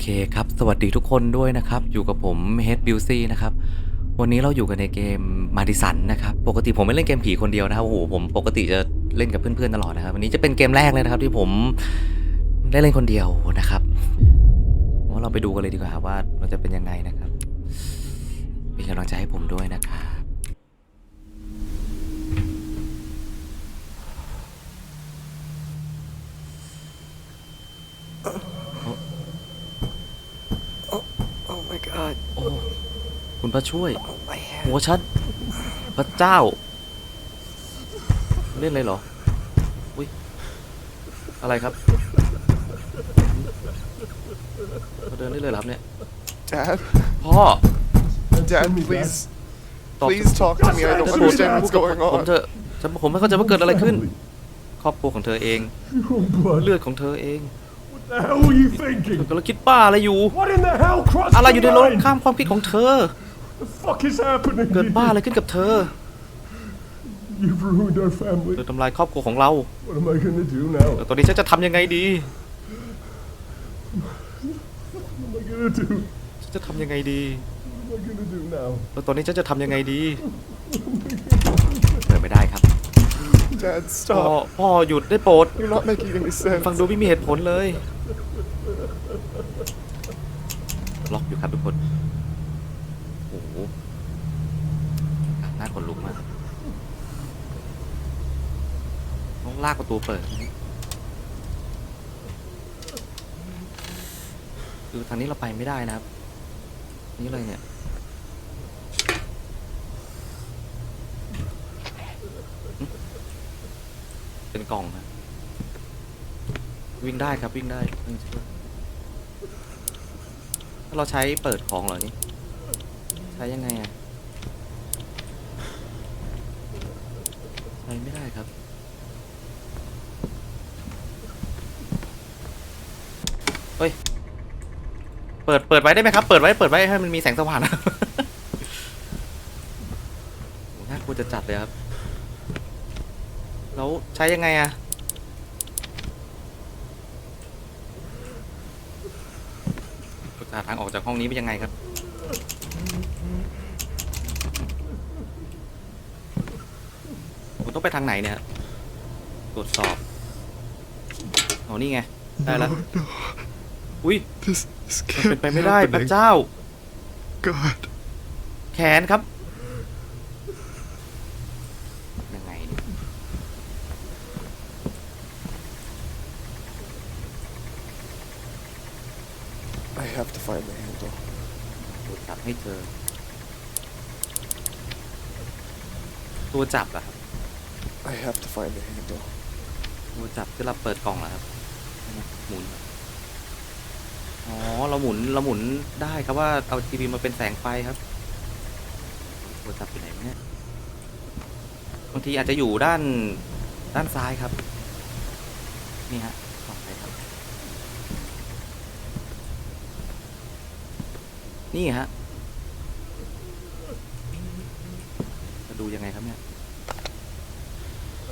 เคครับ สวัสดีทุกคนด้วยนะครับ อยู่กับผม Head b u c y นะครับ วันนี้เราอยู่กันในเกมมาดิสันนะครับ ปกติผมไม่เล่นเกมผีคนเดียวนะครับ โอ้โห ผมปกติจะเล่นกับเพื่อนๆตลอดนะครับ วันนี้จะเป็นเกมแรกเลยนะครับที่ผมได้เล่นคนเดียวนะครับว่าเราไปดูกันเลยดีกว่าว่าเราจะเป็นยังไงนะครับ เป็นกำลังใจให้ผมด้วยนะครับ Oh my god. โอ้ คุณพระช่วย Oh my head. หัวฉัน พระเจ้า เล่นเลยเหรอ อุ้ย อะไรครับเราเดินได้เลยเหรอครับเนี่ย Dad? พ่อ Dad, please. ตอบ Please talk to me. I don't ฉันพูด understand พูด what's กับ going ผม on. เถอะฉันผมไม่เข้าใจว่าเกิดอะไรขึ้น ครอบครัวของเธอเองเลือดของเธอเอง What the hell were you thinking? กำลังคิดบ้าอะไรอยู่ What in the hell crossed อะไรอยู่ใน your รถ mind? ข้ามความคิดของเธอ The fuck is happening? เกิดบ้าอะไรขึ้นกับเธอ You've ruined our family. เธอทำลายครอบครัวของเรา What am I gonna do now? แล้วตอนนี้ฉันจะทำยังไงดี What am I gonna do? ฉันจะทำยังไงดี What am I gonna do now? แล้วตอนนี้ฉันจะทำยังไงดีเปิดไม่ได้ครับ Dad, พ่อ stop. พ่อหยุดได้โปรด You're not making any sense. ฟังดูไม่มีเหตุผลเลย ล็อกอยู่ครับทุกคน โอ้โห น่าขนลุกมากต้องลากประตูเปิด คือทางนี้เราไปไม่ได้นะครับ นี่เลยเนี่ย เป็นกล่องนะวิ่งได้ครับวิ่งได้ไม่เชื่อถ้าเราใช้เปิดของเหรอนี่ ใช้ยังไงอะใช้ไม่ได้ครับ เฮ้ย เปิด เปิดไว้ได้ไหมครับ เปิดไว้ เปิดไว้ให้มันมีแสงสว่างนะโหน่ากลัวจะจัดเลยครับ แล้วใช้ยังไงอะจะหาทางออกจากห้องนี้เป็นยังไงครับ ผมต้องไปทางไหนเนี่ย ตรวจสอบ อ๋อ นี่ไง ได้แล้ว อุ้ย This, this มันเป็น can't ไปไม่ได้พระ happening. เจ้า God. แขนครับ ยังไงเนี่ย I have to find the handle. ตัวจับให้เธอ ตัวจับอะครับ I have to find the handle. ตัวจับที่เราเปิดกล่องเหรอครับ หมุนอ๋ อ๋อ เราหมุน เราหมุนได้ครับว่าเอาทีวีมาเป็นแสงไฟครับตัวจับอยู่ไหนวะเนี่ย บางทีอาจจะอยู่ด้านด้านซ้ายครับ นี่ฮะกล่องไหนครับ นี่ฮะ จะดูยังไงครับเนี่ย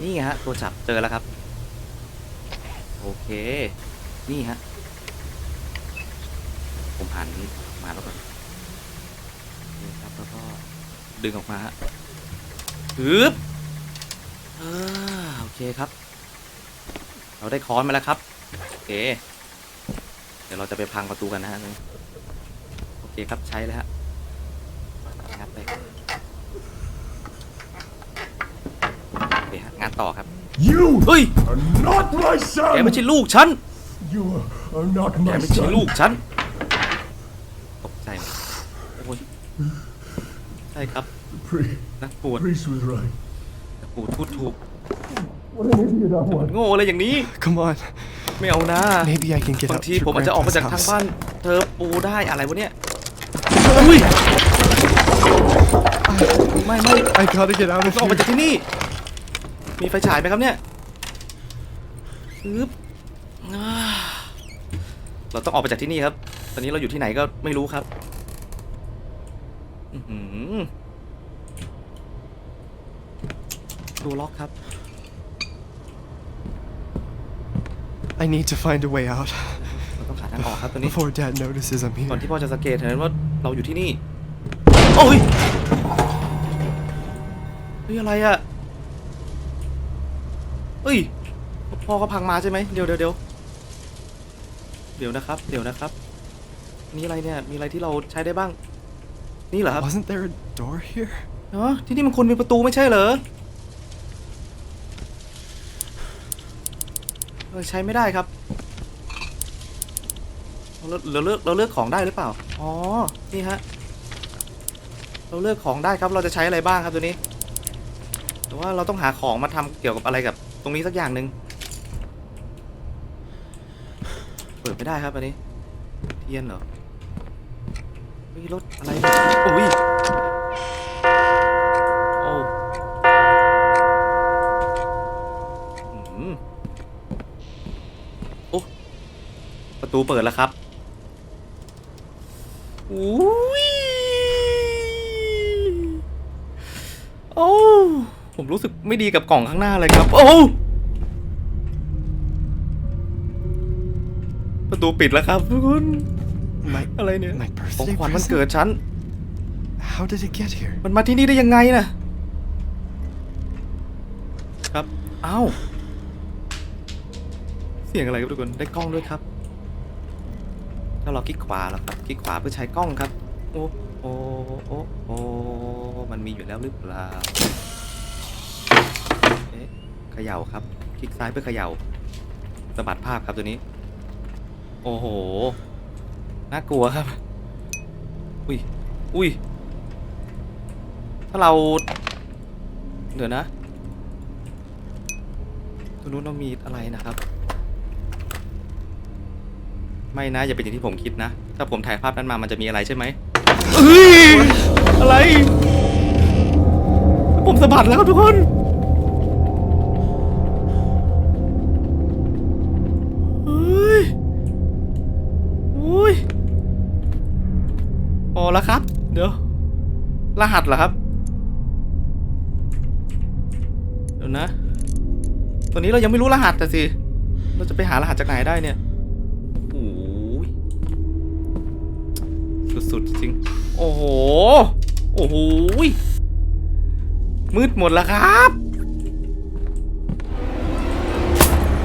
นี่ฮะ ตัวจับเจอแล้วครับ โอเค นี่ฮะ ผมหันมาแล้วก่อนนี่ครับแล้วก็ดึงออกมาฮะฮึบเออโอเคครับ เราได้ค้อนมาแล้วครับโอเคเดี๋ยวเราจะไปพังประตูกันนะฮะนี่โอเคครับใช้เลยฮะงัดไปโอเคฮะงานต่อครับ You เฮ้ย are not my แกไม่ son. ใช่ลูกฉัน You are, are not แก my ไม่ใช่ลู son. กฉัน ตกใจไหมโอ้ย ใช่ครับ The pri- นักปวด priest was right. นักปวดพูดถูก What an idiot I was. โง่อะไรอย่างนี้ Come on. ไม่เอานะ Maybe I can get บาง out ที through ผมอาจจะออกมา Grandpa's จากทาง house. บ้าน เธอปูได้อะไรวะเนี่ยอุ้ยไม่ไม่ I gotta get out ผม of ต้องออกมาจาก here. ที่นี่ มีไฟฉายไหมครับเนี่ยอึ๊บอ่าเราต้องออกไปจากที่นี่ครับ ตอนนี้เราอยู่ที่ไหนก็ไม่รู้ครับอื้อหือ ดูล็อกครับ I need to find a way out. เราต้องหาทางออกครับตอนนี้ Before Dad notices I'm ก่อน here. ที่พ่อจะสังเกตเห็นว่าเราอยู่ที่นี่ โอ้ยเฮ้ยอะไรอะเฮ้ย พ่อก็พังมาใช่ไหมเดี๋ยวเดี๋ยวเดี๋ยวเดี๋ยวนะครับ เดี๋ยวนะครับ นี่อะไรเนี่ย มีอะไรที่เราใช้ได้บ้าง นี่เหรอครับ Wasn't there a door here? เนาะที่นี่มันควรมีประตูไม่ใช่เหรอเออใช้ไม่ได้ครับเราเราเลือกเราเลือกของได้หรือเปล่า อ๋อ นี่ฮะ เราเลือกของได้ครับ เราจะใช้อะไรบ้างครับตัวนี้ แต่ว่าเราต้องหาของมาทำเกี่ยวกับอะไรกับ ตรงนี้สักอย่างหนึ่งเปิดไม่ได้ครับอันนี้ เทียนเหรอ เฮ้ยรถอะไรเนี่ยอุ้ยโอ้อืมโอ้ประตูเปิดแล้วครับอุ้ยโอ้ผมรู้สึกไม่ดีกับกล่องข้างหน้าเลยครับ โอ้ประตูปิดแล้วครับทุกคน My อะไรเนี่ย My ของ birthday ขวัญมัน present? เกิดฉัน How did it get here? มันมาที่นี่ได้ยังไงนะครับอ้าวเสียงอะไรครับทุกคน ได้กล้องด้วยครับ ถ้าเราคลิกขวาแล้วครับคลิกขวาเพื่อใช้กล้องครับ โอ้โอ้โอ้โอ้มันมีอยู่แล้วหรือเปล่าเอ๊ะเขย่าครับ คลิกซ้ายเพื่อเขย่าสะบัดภาพครับตัวนี้ โอ้โห น่ากลัวครับ อุ้ย อุ้ย ถ้าเรา เดี๋ยวนะตรงนู้นเรามีอะไรนะครับ ไม่นะ อย่าเป็นอย่างที่ผมคิดนะ ถ้าผมถ่ายภาพนั้นมามันจะมีอะไรใช่ไหมเฮ้ย อะไร ผมสะบัดแล้วครับทุกคน รหัสเหรอครับ เดี๋ยวนะตัวนี้เรายังไม่รู้รหัสแต่สิ เราจะไปหารหัสจากไหนได้เนี่ยโอ้ยสุดๆจริง โอ้โห โอ้โหยมืดหมดแล้วครับ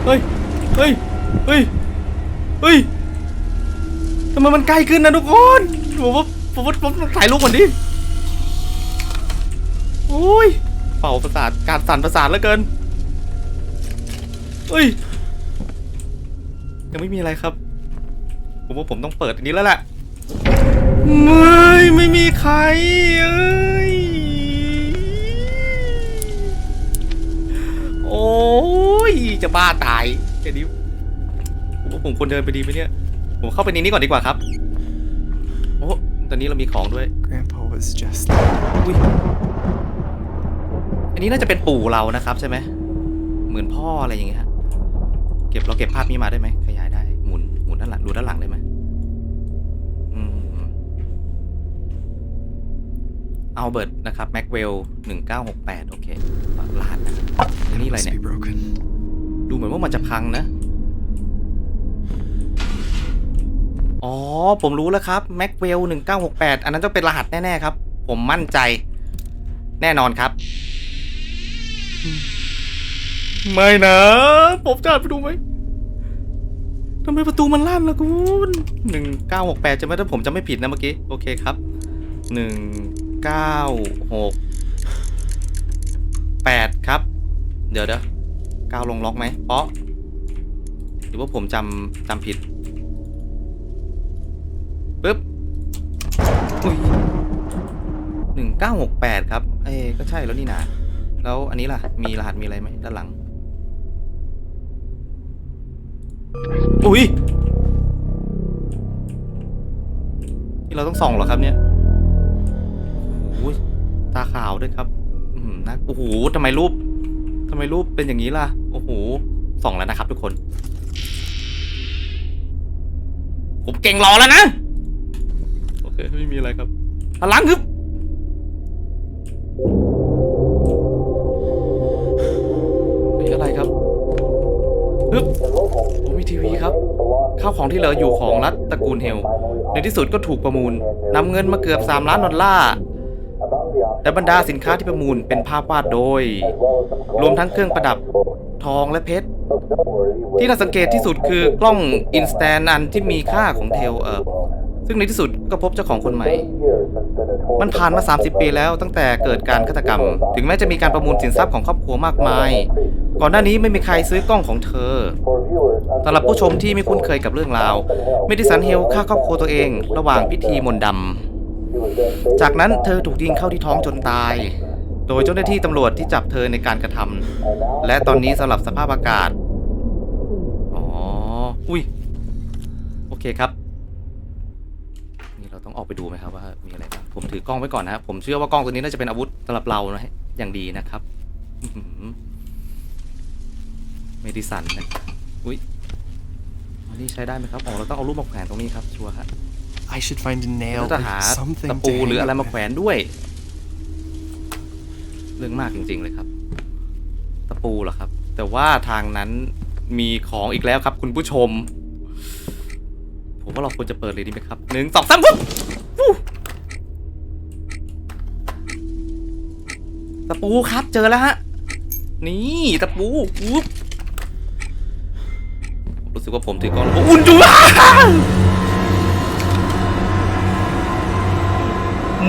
เฮ้ย เฮ้ย เฮ้ย เฮ้ยทำไมมันใกล้ขึ้นนะทุกคน ผมว่าผมว่าผมถ่ายรูปก่อนดิ อ้ยเป่าประสาทการสั่นประสาทเหลือเกินเฮ้ย ยังไม่มีอะไรครับ ผมว่าผมต้องเปิดอันนี้แล้วแหละไม่ไม่มีใครเอ้ยโอ้ยจะบ้าตายแค่นี้ผมว่าผมควรเดินไปดีไหมเนี่ย ผมเข้าไปในนี้ก่อนดีกว่าครับ โอ้ตอนนี้เรามีของด้วย Grandpa was just อุ๊ย อันนี้น่าจะเป็นปู่เรานะครับใช่ไหมเหมือนพ่ออะไรอย่างเงี้ยฮะเก็บเราเก็บภาพนี้มาได้ไหมขยายได้หมุนหมุนด้านหลังดูด้านหลังได้ไหมอืมเอาเบิร์ตนะครับแม็กเวลหนึ่งเก้าหกแปดโอเครหัสนะอันนี่อะไรเนี่ยดูเหมือนว่ามันจะพังนะ อ๋อ ผมรู้แล้วครับ m a c w e l l 1968อันนั้นจะเป็นรหัสแน่ ๆ ครับ ผมมั่นใจแน่นอนครับ ไม่นะผมจะไปดูไหมทำไมประตูมันลั่นล่ะคุณ1968จะไม่ถ้าผมจะไม่ผิดนะเมื่อกี้ โอเคครับ1968ครับ เดี๋ยวเดี๋ยวก้าลงล็อกไหมเปาะหรือว่าผมจำจำผิดปึ๊บอุ้ยหนึ่งเก้าหกแปดครับ เอ้ก็ใช่แล้วนี่นะ แล้วอันนี้ล่ะ มีรหัสมีอะไรไหมด้านหลัง อุ้ยนี่เราต้องส่องเหรอครับเนี่ยโอ้โหตาขาวด้วยครับ อืมนะโอ้โหทำไมรูปทำไมรูปเป็นอย่างนี้ล่ะ โอ้โหส่องแล้วนะครับ ทุกคน ผมเก่งรอแล้วนะ โอเค ไม่มีอะไรครับพลังฮึบ ข้าวของที่เหลืออยู่ของรัฐตระกูลเฮล ในที่สุดก็ถูกประมูลนำเงินมาเกือบ 3 ล้านดอลลาร์แต่บรรดาสินค้าที่ประมูลเป็นภาพวาดโดย รวมทั้งเครื่องประดับทองและเพชร ที่น่าสังเกตที่สุดคือกล้องอินสแตนอันที่มีค่าของเทลเออซึ่งในที่สุดก็พบเจ้าของคนใหม่ มันผ่านมา 30 ปีแล้วตั้งแต่เกิดการฆาตกรรม ถึงแม้จะมีการประมูลสินทรัพย์ของครอบครัวมากมาย ก่อนหน้านี้ไม่มีใครซื้อกล้องของเธอ สำหรับผู้ชมที่ไม่คุ้นเคยกับเรื่องราวเมดิสันเฮลฆ่าครอบครัวตัวเอง ระหว่างพิธีมนต์ดำจากนั้นเธอถูกยิงเข้าที่ท้องจนตาย โดยเจ้าหน้าที่ตำรวจที่จับเธอในการกระทำและตอนนี้สำหรับสภาพอากาศอ๋ออุ้ยโอเคครับนี่เราต้องออกไปดูไหมครับว่ามีอะไรบ้างผมถือกล้องไว้ก่อนนะครับผมเชื่อว่ากล้องตัวนี้น่าจะเป็นอาวุธสำหรับเรานะฮะอย่างดีนะครับเมดิสันนะอุ้ย นนี้ใช้ได้ไหมครับอ๋อเราต้องเอารูปมาแขวนตรงนี้ครับชัวร์ครับ I should find a nail เราจะหา or something ตะ to ปูหรือ hang อะไร it มา with. แขวนด้วย เรื่องมากจริง ๆ เลยครับ ตะปูเหรอครับ แต่ว่าทางนั้นมีของอีกแล้วครับ คุณผู้ชม ผมว่าเราควรจะเปิดเลยดีไหมครับหนึ่งสองสามปุ๊บฟู้ตะปูครับเจอแล้วฮะ นี่ตะปูอุ๊บผม รู้สึกว่าผมถือกล้องแล้วอุ่นจุ๊บ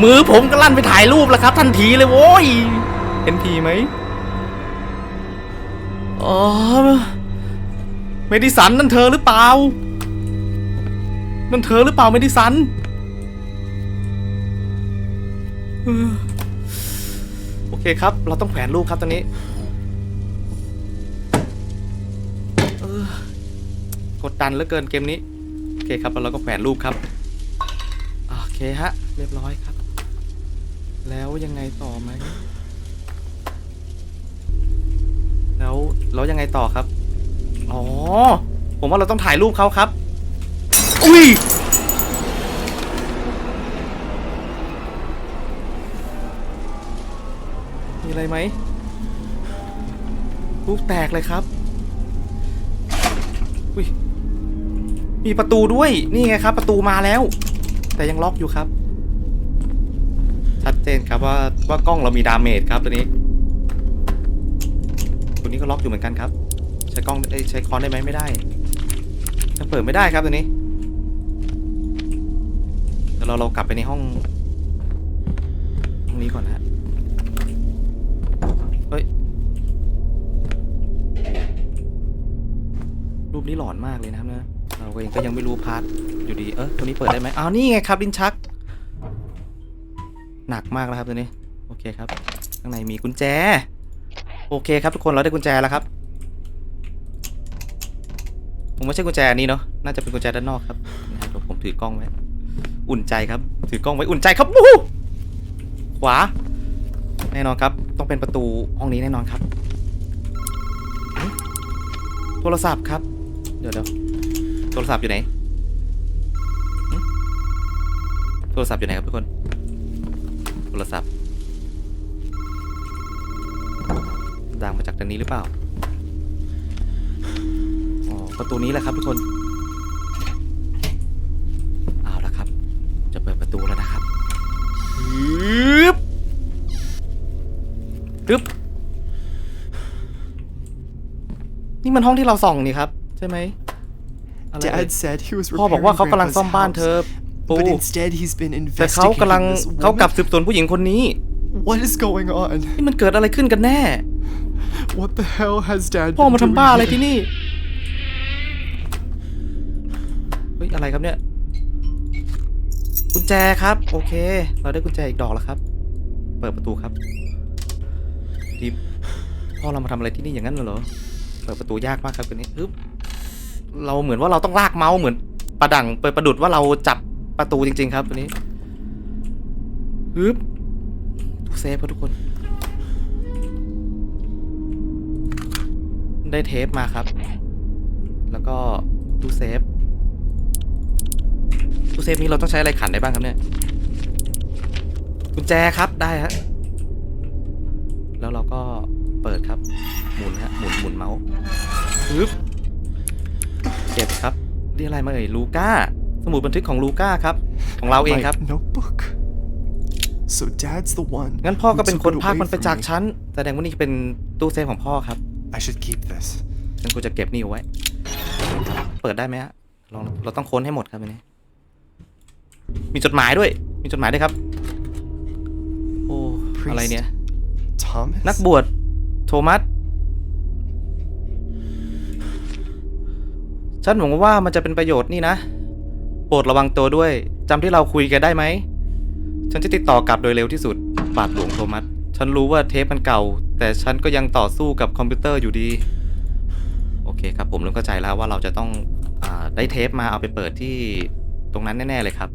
มือผมก็ลั่นไปถ่ายรูปแล้วครับ ทันทีเลยโว้ยเห็นทีไหมอ๋อเมดิสันนั่นเธอหรือเปล่า นั่นเธอหรือเปล่าเมดิสันโอเคครับ เราต้องแขวนรูปครับตอนนี้ กดดันเหลือเกินเกมนี้ โอเคครับแล้วเราก็แขวนรูปครับ โอเคฮะ เรียบร้อยครับ แล้วยังไงต่อไหม แล้วแล้วยังไงต่อครับ อ๋อ ผมว่าเราต้องถ่ายรูปเขาครับ อุ้ยมีอะไรไหมรูปแตกเลยครับ อุ้ย มีประตูด้วยนี่ไงครับ ประตูมาแล้ว แต่ยังล็อกอยู่ครับ ชัดเจนครับว่าว่ากล้องเรามีดาเมจครับตัวนี้ ตัวนี้ก็ล็อกอยู่เหมือนกันครับ ใช้กล้องใช้คอนได้ไหมไม่ได้ยังเปิดไม่ได้ครับตัวนี้เดี๋ยวเราเรากลับไปในห้องห้องนี้ก่อนนะฮะเฮ้ยรูปนี้หลอนมากเลยนะครับนะ เราเองก็ยังไม่รู้พาร์ทอยู่ดี เออตัวนี้เปิดได้ไหมอ้าวนี่ไงครับลิ้นชัก หนักมากแล้วครับตัวนี้ โอเคครับ ข้างในมีกุญแจ โอเคครับทุกคนเราได้กุญแจแล้วครับผมไม่ใช่กุญแจอันนี้เนาะ น่าจะเป็นกุญแจด้านนอกครับนะครับผมถือกล้องไว้ อุ่นใจครับ ถือกล้องไว้อุ่นใจครับวู้ขวา แน่นอนครับ ต้องเป็นประตูห้องนี้แน่นอนครับ โทรศัพท์ครับ เดี๋ยวเดี๋ยว โทรศัพท์อยู่ไหน โทรศัพท์อยู่ไหนครับทุกคน โทรศัพท์ ดังมาจากทางนี้หรือเปล่า อ๋อ ประตูนี้แหละครับทุกคน เอาละครับ จะเปิดประตูแล้วนะครับฮึบฮึบนี่มันห้องที่เราส่องนี่ครับ ใช่ไหม Dad said he was พ่อบอกว่า repairing เขากำลัง Grandpa's ซ่อมบ้านเธอ house, ปู but instead he's been แต่เขากำลัง investigating this เขากลับ woman. สืบสวนผู้หญิงคนนี้ What is going on? นี่มันเกิดอะไรขึ้นกันแน่ What the hell has Dad พ่อ been มาทำ doing บ้าอะไร here? ที่นี่ เฮ้ย อะไรครับเนี่ย กุญแจครับ โอเค เราได้กุญแจอีกดอกแล้วครับ เปิดประตูครับทีพ่อเรามาทำอะไรที่นี่อย่างนั้นเหรอ เปิดประตูยากมากครับตัวนี้ฮึบ เราเหมือนว่าเราต้องลากเมาส์เหมือนประดังเปิดประดุดว่าเราจับประตูจริง ๆ ครับตัวนี้ฮึบตู้เซฟครับทุกคน ได้เทปมาครับ แล้วก็ตู้เซฟตู้เซฟนี้เราต้องใช้อะไรขันได้บ้างครับเนี่ยกุญแจครับได้ฮะแล้วเราก็เปิดครับ หมุนฮะหมุนหมุนเมาส์ปึ๊บ โอเคก็บครับนี่อะไรมาเอ่ยลูก้า สมุดบันทึกของลูก้าครับ ของเราเอง My ครับ notebook. So dad's the one. งั้นพ่อก็เป็น who คน took it พาก away มันไป from จาก me. ฉันแสดงว่านี่เป็นตู้เซฟของพ่อครับ I should keep this. ฉันควรจะเก็บนี่เอาไว้ เปิดได้ไหมฮะลองเราต้องค้นให้หมดครับอันนี้มีจดหมายด้วย มีจดหมายด้วยครับ โอ้ Priest อะไรเนี่ย Thomas. นักบวช โทมัส ฉันหวังว่ามันจะเป็นประโยชน์นี่นะ โปรดระวังตัวด้วยจำที่เราคุยกันได้ไหม ฉันจะติดต่อกลับโดยเร็วที่สุด บาทหลวงโทมัส ฉันรู้ว่าเทปมันเก่า แต่ฉันก็ยังต่อสู้กับคอมพิวเตอร์อยู่ดี โอเคครับผมเริ่มเข้าใจแล้วว่าเราจะต้องอาได้เทปมาเอาไปเปิดที่ตรงนั้นแน่ ๆ เลยครับ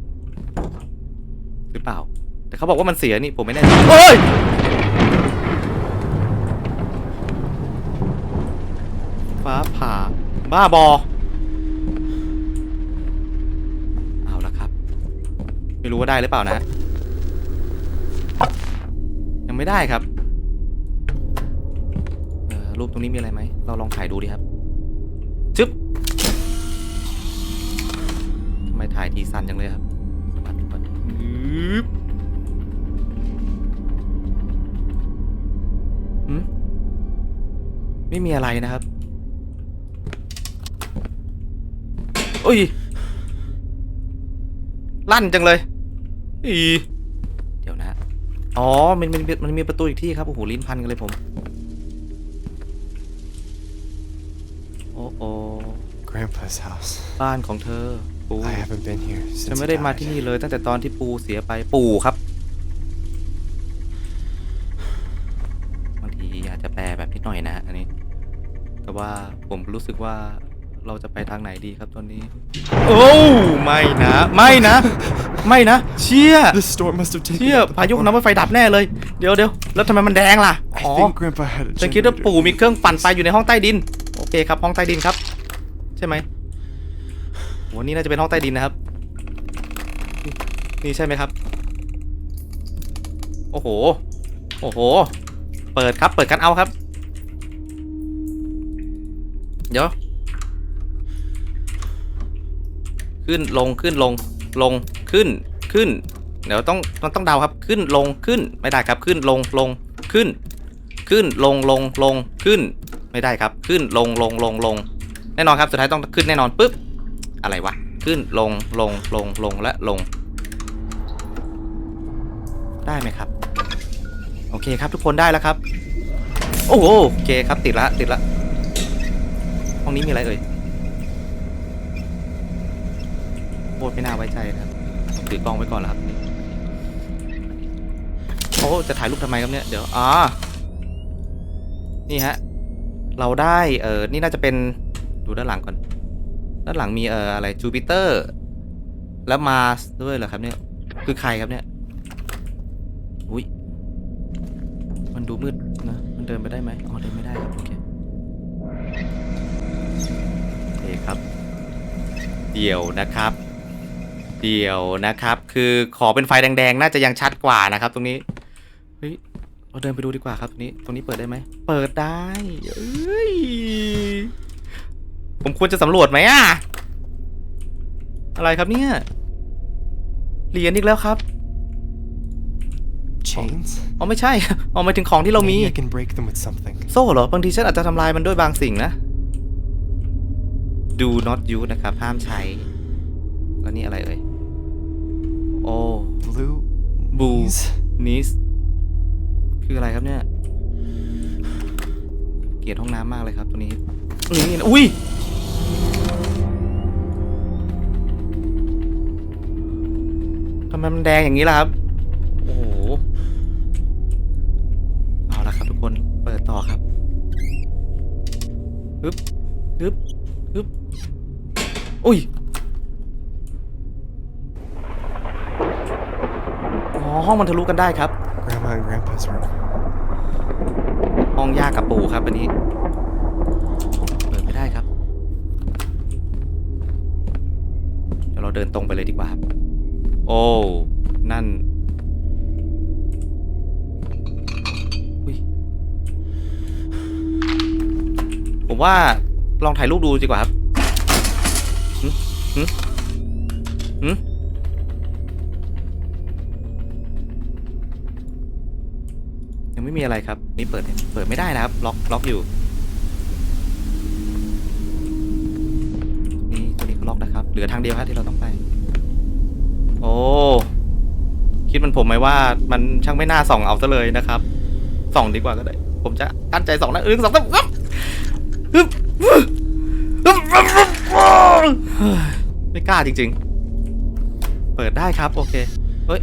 หรือเปล่า แต่เขาบอกว่ามันเสียนี่ผมไม่แน่ใจโอ้ยฟ้าผ่าบ้าบอ เอาละครับ ไม่รู้ว่าได้หรือเปล่านะ ยังไม่ได้ครับรูปตรงนี้มีอะไรไหม เราลองถ่ายดูดีครับจึ๊บทำไมถ่ายทีสั้นจังเลยครับสะบัดสะบัดอึ๊บหืมไม่มีอะไรนะครับอุ้ย ลั่นจังเลย อีเดี๋ยวนะฮะอ๋อมันมันมันมีประตูอีกที่ครับโอ้โหลิ้นพันกันเลยผมโอ้โอ Grandpa's house. บ้านของเธอปู I haven't been here ฉัน since ไม่ he ได้มา died. ที่นี่เลยตั้งแต่ตอนที่ปูเสียไปปู่ครับบางทีอาจจะแปลแบบนิดหน่อยนะฮะอันนี้ แต่ว่าผมรู้สึกว่าเราจะไปทางไหนดีครับตอนนี้ โอ้ ไม่นะ ไม่นะ ไม่นะ เชี่ย The storm must have taken เชี่ย out the พายุ power. น้ำไฟดับแน่เลย เดี๋ยวเดี๋ยวแล้วทำไมมันแดงล่ะ I อ๋อ think Grandpa had a ฉันคิดว่า generator. ปู่มีเครื่องปั่นไฟอยู่ในห้องใต้ดิน โอเคครับ ห้องใต้ดินครับ ใช่ไหมโหนี่น่าจะเป็นห้องใต้ดินนะครับ นี่ใช่ไหมครับ โอ้โห โอ้โห เปิดครับ เปิดกันเอาครับ เดี๋ยว ขึ้นลงขึ้นลง ลงขึ้นขึ้น เดี๋ยวต้องต้องต้องเดาครับขึ้นลงขึ้นไม่ได้ครับขึ้นลงลงขึ้น ขึ้นลงลงลงขึ้น ไม่ได้ครับขึ้นลงลงลงลงแน่นอนครับสุดท้ายต้องขึ้นแน่นอนปุ๊บอะไรวะขึ้นลงลงลงลงและลง ได้ไหมครับ โอเคครับทุกคนได้แล้วครับ โอ้โหโอเคครับติดละติดละห้องนี้มีอะไรเอ่ยโค ตรไม่น่าไว้ใจนะครับถือกล้องไว้ก่อนแล้วครับโอ้จะถ่ายรูปทำไมครับเนี่ยเดี๋ยวอ่านี่ฮะเราได้เออนี่น่าจะเป็นดูด้านหลังก่อน ด้านหลังมีเอ่ออะไรจูปิเตอร์ แล้วมาสด้วยเหรอครับเนี่ยคือใครครับเนี่ยอุ้ยมันดูมืดนะมันเดินไปได้ไหมอ๋อเดินไม่ได้ครับโอเคโอเคครับ เดี๋ยวนะครับ เดี๋ยวนะครับ คือขอเป็นไฟแดงๆ น่าจะยังชัดกว่านะครับ ตรงนี้เฮ้ยเราเดินไปดูดีกว่าครับตรงนี้ตรงนี้เปิดได้ไหมเปิดได้เอ้ยผมควรจะสำรวจไหมอะอะไรครับเนี่ยเหรียญอีกแล้วครับ Chains? อ๋อไม่ใช่อ๋อหมายถึงของที่เรามี Maybe I can break them with something. โซ่เหรอบางทีฉันอาจจะทำลายมันด้วยบางสิ่งนะ do not use นะครับ ห้ามใช้ แล้วนี่อะไรเอ่ย โอ้ Blue. Blue. knees? นิสคืออะไรครับเนี่ย เกลียดห้องน้ำมากเลยครับตัวนี้นี่อุ้ยทำไมมันแดงอย่างนี้ล่ะครับ โอ้โห เอาละครับทุกคน เปิดต่อครับฮึบฮึบฮึบอุ้ย ห้องมันทะลุกันได้ครับ Grandma and Grandpa's room. ห้องย่ากับปู่ครับอันนี้ เปิดไม่ได้ครับ เดี๋ยวเราเดินตรงไปเลยดีกว่าครับ โอ้ นั่นอุ๊ยผมว่าลองถ่ายรูปดูดีกว่าครับหึหึยั มีอะไรครับ นี่เปิดเปิดไม่ได้นะครับ ล็อกล็อกอยู่ นี่ตัวนี้ก็ล็อกนะครับ เหลือทางเดียวครับที่เราต้องไป โอ้ คิดมันผมไหมว่ามันช่างไม่น่าส่องเอาซะเลยนะครับ ส่องดีกว่าก็ได้ ผมจะตั้งใจส่องนะเออสองตึ๊บสึ๊บเฮ้ยไม่กล้าจริง ๆ เปิดได้ครับ โอเค เฮ้ย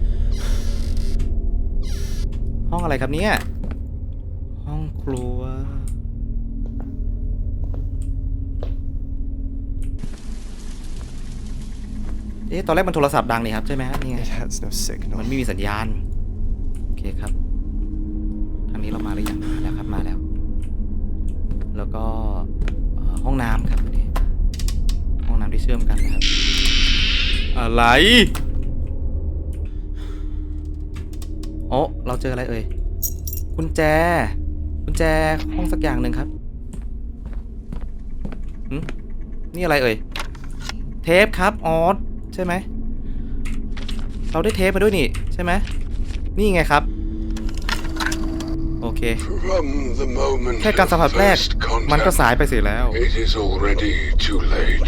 ห้องอะไรครับเนี่ย เอ๊ะตอนแรกมันโทรศัพท์ดังนี่ครับใช่ไหมครับนี่ไง It has no มั signal. นไม่มีสัญญาณ โอเคครับ ทางนี้เรามาหรือยังมาแล้วครับมาแล้ว แล้วก็เอ่อห้องน้ำครับอันนี้ห้องน้ำที่เชื่อมกันนะครับ อะไร โอ้เราเจออะไรเอ่ยกุญแจกุญแจห้องสักอย่างหนึ่งครับหึนี่อะไรเอ่ย เทปครับอ๋อ ใช่ไหม เราได้เทปมาด้วยนี่ ใช่ไหม นี่ไงครับ โอเค From the moment แค่การสัมผัส of แรก first มันก็ contact, สายไปเสียแล้ว it is already too late.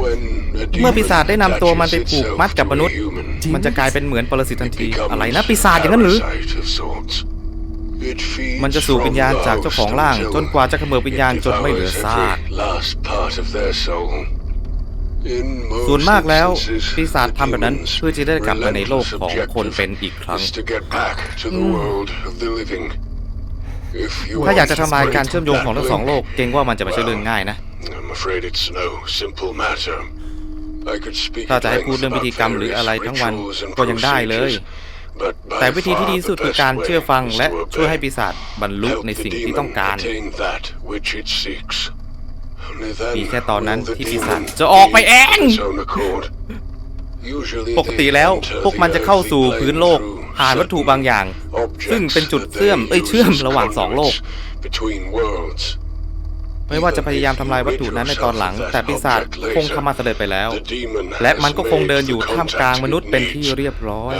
When a เมื่อปีศาจได้นำตัวมันไป attaches ผูก itself มัดกับ to ม a นุษย์ human, มันจะกลายเป็นเหมือนปรสิตทัน it ที becomes อะไรนะ ปีศาจอย่างนั้นหรือ parasite of sorts. It feeds มันจะสูบวิญญาณ from the จากเจ้าของ host ร่าง until จนกว่าจะเขมือบวิญญาณ it จนไม่เหลือ devours ซาก ส่วนมากแล้ว instances, ปีศาจ the ทำแบบนั้น demon's เพื่อจะได้กลับมาในโลก relentless ของคนเป็น objective อีกครั้ง is to get back to the world of the living. If you ถ้าอยากจะ want ทำลาย break การเชื่อมโยงของทั้งสองโลก that เกรงว่ามันจะไม่ใช่เรื่องง่ายนะ link, I'm afraid it's no simple matter. I could speak ถ้า at จะให้ length พูดเรื่องพิ about ธีกรรมหรือ various อะไรทั้งวัน rituals and ก็ยังได้เลย procedures, but by แต่วิธีที่ดี far ที่สุด the คือ best การเชื่อ way ฟัง is และ to ช่วยให้ obey. ปีศาจบรรลุ Help ใน the สิ่งที่ demon ต้องการ มีแค่ตอนนั้น will the ที่ปีศาจ demon จะออกไปเอง leave its own accord. Usually ปกติแล้ว they enter พวกมันจะเข้าสู่พื้นโลกผ่านวัตถุบางอย่าง objects ซึ่งเป็นจุด that เชื่อม they เอ้ยเชื่อม use as ระหว่างสองโลก conduits between worlds. ไม่ว่าจะพยายามทำลายวัตถุนั้นในตอนหลัง แต่ปีศาจคงทำมาสำเร็จไปแล้ว The demon และ has มันก็คงเดินอยู่ made the ท่ามกลาง contact มนุษย์ it เป็นที่ needs เรียบร้อย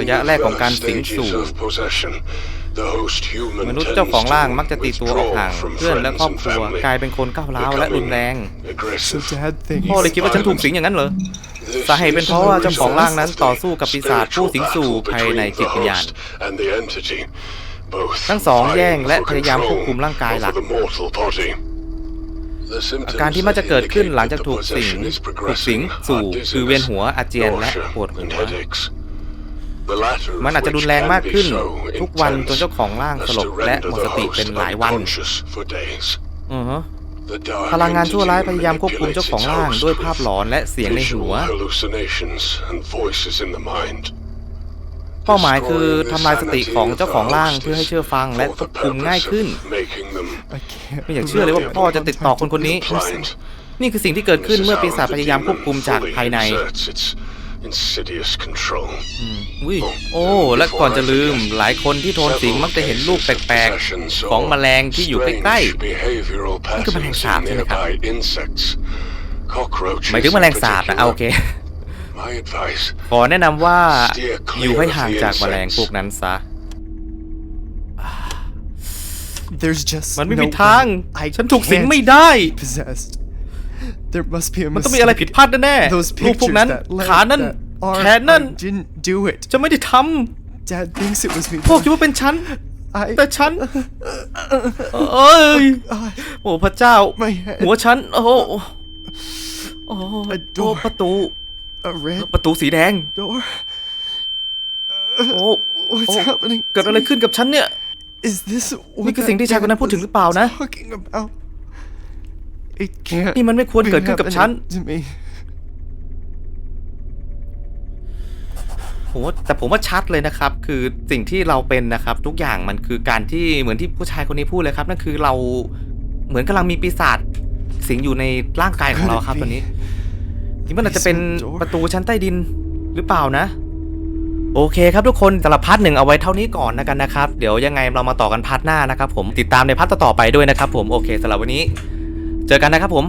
ระยะ the แรกของการ first สิงสู่ stages of possession, the host human มนุษย์ tends เจ้าของร่าง to มักจะตีตัวออกห่าง withdraw from เพื่อนและ friends ครอบ and ครัว family, กลายเป็นคนก้าวร้าวและรุนแรง becoming So aggressive. Dad พ่อเลย thinks คิดว่าฉันถูกสิงอย่างนั้นเหรอ This สาเหตุเป็นเพราะว่าเจ้าของร่างนั้นต่อสู้กับปีศาจผู้สิงสู่ภายในจิตวิญญาณ and the entity, both ทั้งสองแย่ง vying และ for พยายามควบ control คุมร่างกายหลัก over the mortal body. The symptoms อาการที่มักจะเกิดขึ้น that หลังจากถูก indicate สิง that the ถูกสิง possession is สู่ progressing คือเวียนหัวอาเจียนและ nausea ปวดหั and ว headaches. The latter of มันอาจจะรุน which แรง can มาก be ขึ้น so ทุกวัน intense จนเจ้าของร่างส as ล to บและ render หมด the สติ host เป็นหลายวัน unconscious for days. อือฮะ The dark พลังงานชั่วร้ายพ entity ยายามควบคุมเจ้าของร่าง manipulates its ด้วย host ภาพหลอนและเสียงในหัว visual hallucinations and voices in the mind. เป้าหมายคือทำลายสติของเจ้าของร่างเพื่อให้เชื่อฟังและควบคุมง่ายขึ้น making them I can't ไม่อยากเชื่อเลยว่าพ่อจะติดต่อคนคนนี้ blind. นี่คือสิ่งที่เกิดขึ้นเมื่อปีศาจพยายามควบคุมจากภายใน Exerts its insidious control. อุ้ยโอ้และก่อนจะลืมหลายคนที่โทนสิงมักจะเห็นรูปแปลกๆ ของแมลงที่อยู่ใกล้ Strange behavioral นี่คือแมลง patterns สาบ in ใช่ไหมครับ nearby insects. Cockroaches ๆหมายถึงแมลง in สาบนะ particular. เอาโอเค My advice ขอแนะนำว่าอยู่ให้ห่างจากแมลงพวกนั้นซะ There's just มันไม่ no มีทาง way. I ฉันถูกสิง can't ไม่ได้ be possessed. There must be a มันต้องมีอะไร mistake. ผิดพลาดแน่ Those ๆรูปพวก pictures นั้น that led ขานั่น that แข arm, นนั่น I didn't do it. จะไม่ได้ท Dad thinks it was me. ำพ่อคิดว่าเป็นฉัน I แต่ฉัน เอ้ย God, โอ้พระเจ้า my head. หัวฉัน โอ้โหโอ้โห A door ประตู A red ประตูสีแดง door. โอ้ What's โอ้ happening? เกิดอะไรขึ้นกับฉันเนี่ย Is this นี่ what คือสิ่ง that ที่ชายคนนั้น dad พูดถึง was หรือเปล่านะ talking about? It can't นี่มันไม่ควรเกิดขึ้นกับฉัน to me. ผมว่าแต่ผมว่าชัดเลยนะครับ คือสิ่งที่เราเป็นนะครับ ทุกอย่างมันคือการที่เหมือนที่ผู้ชายคนนี้พูดเลยครับ นั่นคือเราเหมือนกำลังมีปีศาจสิงอยู่ในร่างกายของเราครับตอนนี้นี่มันอาจจะเป็นประตูชั้นใต้ดินหรือเปล่านะ โอเคครับทุกคนสำหรับพาร์ทหนึ่งเอาไว้เท่านี้ก่อนนะกันนะครับ เดี๋ยวยังไงเรามาต่อกันพาร์ทหน้านะครับผมติดตามในพาร์ทต่อๆไปด้วยนะครับผมโอเคสำหรับวันนี้ เจอกันนะครับผม